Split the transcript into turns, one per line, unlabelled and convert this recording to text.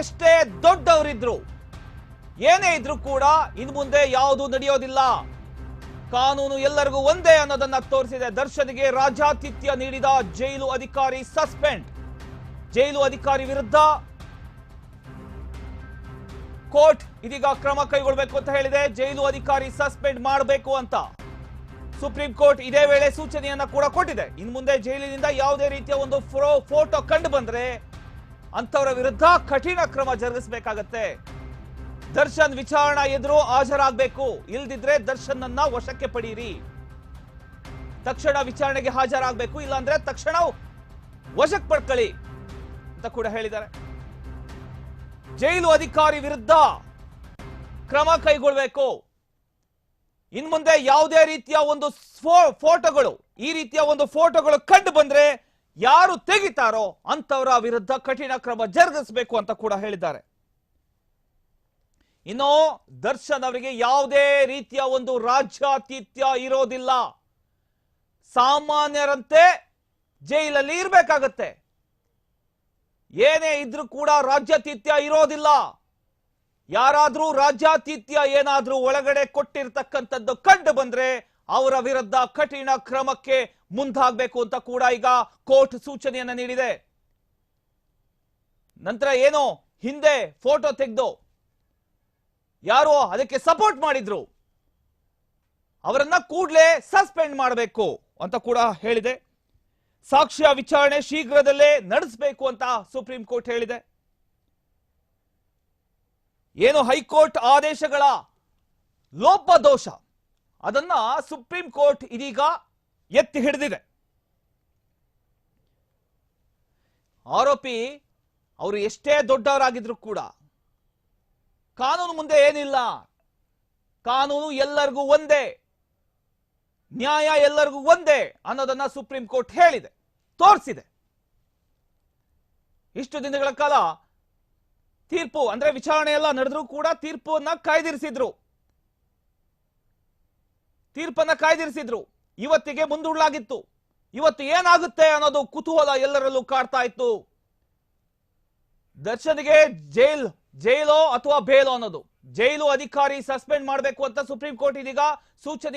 ಎಷ್ಟೇ ದೊಡ್ಡವರಿದ್ರು, ಏನೇ ಇದ್ರು ಕೂಡ ಇನ್ನು ಮುಂದೆ ಯಾವುದು ನಡೆಯೋದಿಲ್ಲ. ಕಾನೂನು ಎಲ್ಲರಿಗೂ ಒಂದೇ ಅನ್ನೋದನ್ನ ತೋರಿಸಿದೆ. ದರ್ಶನ್ಗೆ ರಾಜಾತಿಥ್ಯ ನೀಡಿದ ಜೈಲು ಅಧಿಕಾರಿ ಸಸ್ಪೆಂಡ್. ಜೈಲು ಅಧಿಕಾರಿ ವಿರುದ್ಧ ಕೋರ್ಟ್ ಇದೀಗ ಕ್ರಮ ಕೈಗೊಳ್ಳಬೇಕು ಅಂತ ಹೇಳಿದೆ. ಜೈಲು ಅಧಿಕಾರಿ ಸಸ್ಪೆಂಡ್ ಮಾಡಬೇಕು ಅಂತ ಸುಪ್ರೀಂ ಕೋರ್ಟ್ ಇದೇ ವೇಳೆ ಸೂಚನೆಯನ್ನ ಕೂಡ ಕೊಟ್ಟಿದೆ. ಇನ್ನು ಮುಂದೆ ಜೈಲಿನಿಂದ ಯಾವುದೇ ರೀತಿಯ ಒಂದು ಫೋಟೋ ಕಂಡು ಬಂದ್ರೆ ಅಂತವರ ವಿರುದ್ಧ ಕಠಿಣ ಕ್ರಮ ಜರುಗಿಸಬೇಕಾಗತ್ತೆ. ದರ್ಶನ್ ವಿಚಾರಣಾ ಎದುರು ಹಾಜರಾಗಬೇಕು. ಇಲ್ದಿದ್ರೆ ದರ್ಶನ್ ಅನ್ನ ವಶಕ್ಕೆ ಪಡೀರಿ. ತಕ್ಷಣ ವಿಚಾರಣೆಗೆ ಹಾಜರಾಗಬೇಕು. ಇಲ್ಲಾಂದ್ರೆ ತಕ್ಷಣ ವಶಕ್ಕೆ ಪಡ್ಕೊಳ್ಳಿ ಅಂತ ಕೂಡ ಹೇಳಿದ್ದಾರೆ. ಜೈಲು ಅಧಿಕಾರಿ ವಿರುದ್ಧ ಕ್ರಮ ಕೈಗೊಳ್ಳಬೇಕು. ಇನ್ಮುಂದೆ ಯಾವುದೇ ರೀತಿಯ ಒಂದು ಫೋಟೋಗಳು, ಈ ರೀತಿಯ ಒಂದು ಫೋಟೋಗಳು ಕಂಡು ಬಂದ್ರೆ ಯಾರು ತೆಗಿತಾರೋ ಅಂತವರ ವಿರುದ್ಧ ಕಠಿಣ ಕ್ರಮ ಜರುಗಿಸಬೇಕು ಅಂತ ಕೂಡ ಹೇಳಿದ್ದಾರೆ. ಇನ್ನು ದರ್ಶನ್ ಅವರಿಗೆ ಯಾವುದೇ ರೀತಿಯ ಒಂದು ರಾಜ್ಯಾತಿಥ್ಯ ಇರೋದಿಲ್ಲ. ಸಾಮಾನ್ಯರಂತೆ ಜೈಲಲ್ಲಿ ಇರಬೇಕಾಗತ್ತೆ. ಏನೇ ಇದ್ರೂ ಕೂಡ ರಾಜ್ಯಾತಿಥ್ಯ ಇರೋದಿಲ್ಲ. ಯಾರಾದ್ರೂ ರಾಜ್ಯಾತಿಥ್ಯ ಏನಾದ್ರೂ ಒಳಗಡೆ ಕೊಟ್ಟಿರ್ತಕ್ಕಂಥದ್ದು ಕಂಡು ಬಂದ್ರೆ ಅವರ ವಿರುದ್ಧ ಕಠಿಣ ಕ್ರಮಕ್ಕೆ ಮುಂದಾಗಬೇಕು ಅಂತ ಕೂಡ ಈಗ ಕೋರ್ಟ್ ಸೂಚನೆಯನ್ನ ನೀಡಿದೆ. ನಂತರ ಏನೋ ಹಿಂದೆ ಫೋಟೋ ತೆಗೆದು ಯಾರೋ ಅದಕ್ಕೆ ಸಪೋರ್ಟ್ ಮಾಡಿದ್ರು. ಅವರನ್ನ ಕೂಡಲೇ ಸಸ್ಪೆಂಡ್ ಮಾಡಬೇಕು ಅಂತ ಕೂಡ ಹೇಳಿದೆ. ಸಾಕ್ಷ್ಯ ವಿಚಾರಣೆ ಶೀಘ್ರದಲ್ಲೇ ನಡೆಸಬೇಕು ಅಂತ ಸುಪ್ರೀಂ ಕೋರ್ಟ್ ಹೇಳಿದೆ. ಏನು ಹೈಕೋರ್ಟ್ ಆದೇಶಗಳ ಲೋಪದೋಷ ಅದನ್ನ ಸುಪ್ರೀಂ ಕೋರ್ಟ್ ಇದೀಗ ಎತ್ತಿ ಹಿಡಿದಿದೆ. ಆರೋಪಿ ಅವರು ಎಷ್ಟೇ ದೊಡ್ಡವರಾಗಿದ್ರು ಕೂಡ ಕಾನೂನು ಮುಂದೆ ಏನಿಲ್ಲ. ಕಾನೂನು ಎಲ್ಲರಿಗೂ ಒಂದೇ, ನ್ಯಾಯ ಎಲ್ಲರಿಗೂ ಒಂದೇ ಅನ್ನೋದನ್ನ ಸುಪ್ರೀಂ ಕೋರ್ಟ್ ಹೇಳಿದೆ, ತೋರಿಸಿದೆ. ಇಷ್ಟು ದಿನಗಳ ಕಾಲ ತೀರ್ಪು ಅಂದ್ರೆ ವಿಚಾರಣೆ ಎಲ್ಲ ನಡೆದ್ರೂ ಕೂಡ ತೀರ್ಪನ್ನ ಕಾಯ್ದಿರಿಸಿದ್ರು. ತೀರ್ಪನ್ನ ಕಾಯ್ದಿರಿಸಿದ್ರು. ಇವತ್ತಿಗೆ ಮುಂದೂಡಲಾಗಿತ್ತು. ಇವತ್ತು ಏನಾಗುತ್ತೆ ಅನ್ನೋದು ಕುತೂಹಲ ಎಲ್ಲರಲ್ಲೂ ಕಾಡ್ತಾ ಇತ್ತು. ದರ್ಶನ್ಗೆ ಜೈಲ್, ಜೈಲೋ ಅಥವಾ ಬೇಲೋ ಅನ್ನೋದು? ಜೈಲು ಅಧಿಕಾರಿ ಸಸ್ಪೆಂಡ್ ಮಾಡಬೇಕು ಅಂತ ಸುಪ್ರೀಂ ಕೋರ್ಟ್ ಇದೀಗ ಸೂಚನೆಯನ್ನು